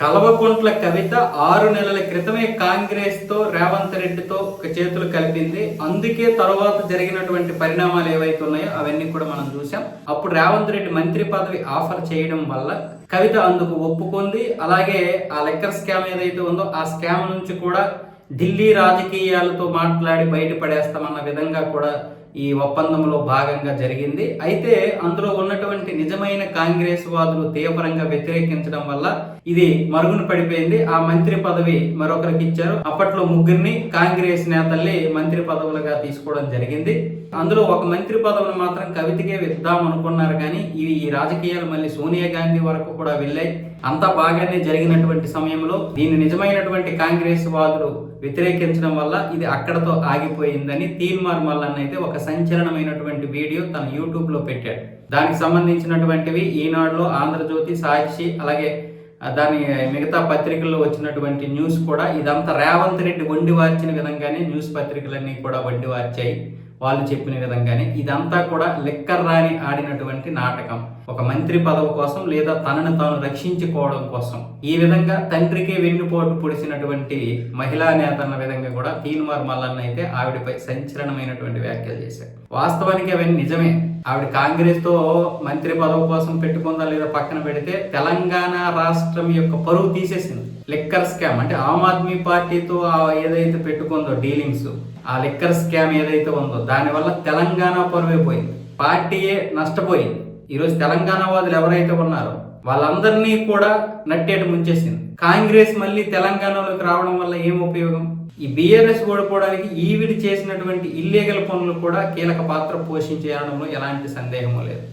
కల్వకుంట్ల కవిత ఆరు నెలల క్రితమే కాంగ్రెస్తో రేవంత్ రెడ్డితో ఒక చేతులు కలిపింది. అందుకే తర్వాత జరిగినటువంటి పరిణామాలు ఏవైతే ఉన్నాయో అవన్నీ కూడా మనం చూసాం అప్పుడు రేవంత్ రెడ్డి మంత్రి పదవి ఆఫర్ చేయడం వల్ల కవిత అందుకు ఒప్పుకుంది. అలాగే ఆ లెక్కర్ స్కామ్ ఏదైతే ఉందో ఆ స్కామ్ నుంచి కూడా ఢిల్లీ రాజకీయాలతో మాట్లాడి బయటపడేస్తామన్న విధంగా కూడా ఈ ఒప్పందంలో భాగంగా జరిగింది. అయితే అందులో ఉన్నటువంటి నిజమైన కాంగ్రెస్ వాదులు తీవ్రంగా వ్యతిరేకించడం వల్ల ఇది మరుగున పడిపోయింది. ఆ మంత్రి పదవి మరొకరికి ఇచ్చారు. అప్పట్లో ముగ్గురిని కాంగ్రెస్ నేతల్ని మంత్రి పదవులుగా తీసుకోవడం జరిగింది. అందులో ఒక మంత్రి పదవిని మాత్రం కవితకే ఇద్దాం అనుకున్నారు కానీ ఇవి ఈ రాజకీయాలు మళ్ళీ సోనియా గాంధీ వరకు కూడా వెళ్ళాయి. అంతా బాగానే జరిగినటువంటి సమయంలో దీన్ని నిజమైనటువంటి కాంగ్రెస్ వాదులు వ్యతిరేకించడం వల్ల ఇది అక్కడతో ఆగిపోయిందని తీన్మార్ మల్లన్న అయితే ఒక సంచలనమైనటువంటి వీడియో తన యూట్యూబ్లో పెట్టాడు. దానికి సంబంధించినటువంటివి ఈనాడులో ఆంధ్రజ్యోతి సాక్షి అలాగే దాని మిగతా పత్రికల్లో వచ్చినటువంటి న్యూస్ కూడా ఇదంతా రేవంత్ రెడ్డి వండి వార్చిన విధంగానే న్యూస్ పత్రికలన్నీ కూడా వండి వార్చాయి. వాళ్ళు చెప్పిన విధంగానే ఇదంతా కూడా లిక్కర్ రాని ఆడినటువంటి నాటకం. ఒక మంత్రి పదవి కోసం లేదా తనను తాను రక్షించుకోవడం కోసం ఈ విధంగా తండ్రికి వెన్నుపోటు పొడిచినటువంటి మహిళా నేత అన్న విధంగా కూడా తీన్మార్ మల్లన్న అయితే ఆవిడపై సంచలనమైనటువంటి వ్యాఖ్యలు చేశారు. వాస్తవానికి అవన్నీ నిజమే. ఆవిడ కాంగ్రెస్తో మంత్రి పదవి కోసం పెట్టుకుందా లేదా పక్కన పెడితే తెలంగాణ రాష్ట్రం యొక్క పరువు తీసేసింది. లిక్కర్ స్కామ్ అంటే ఆమ్ ఆద్మీ పార్టీతో ఏదైతే పెట్టుకుందో డీలింగ్స్ ఆ లిక్కర్ స్కామ్ ఏదైతే ఉందో దానివల్ల తెలంగాణ పరువైపోయింది. పార్టీయే నష్టపోయింది. ఈరోజు తెలంగాణ వాదులు ఎవరైతే ఉన్నారో వాళ్ళందరినీ కూడా నట్టేట ముంచేసింది. కాంగ్రెస్ మళ్ళీ తెలంగాణలోకి రావడం వల్ల ఏం ఉపయోగం? ఈ బీఆర్ఎస్ ఓడిపోవడానికి ఈవిడి చేసినటువంటి ఇల్లీగల్ పనులు కూడా కీలక పాత్ర పోషించడంలో ఎలాంటి సందేహము లేదు.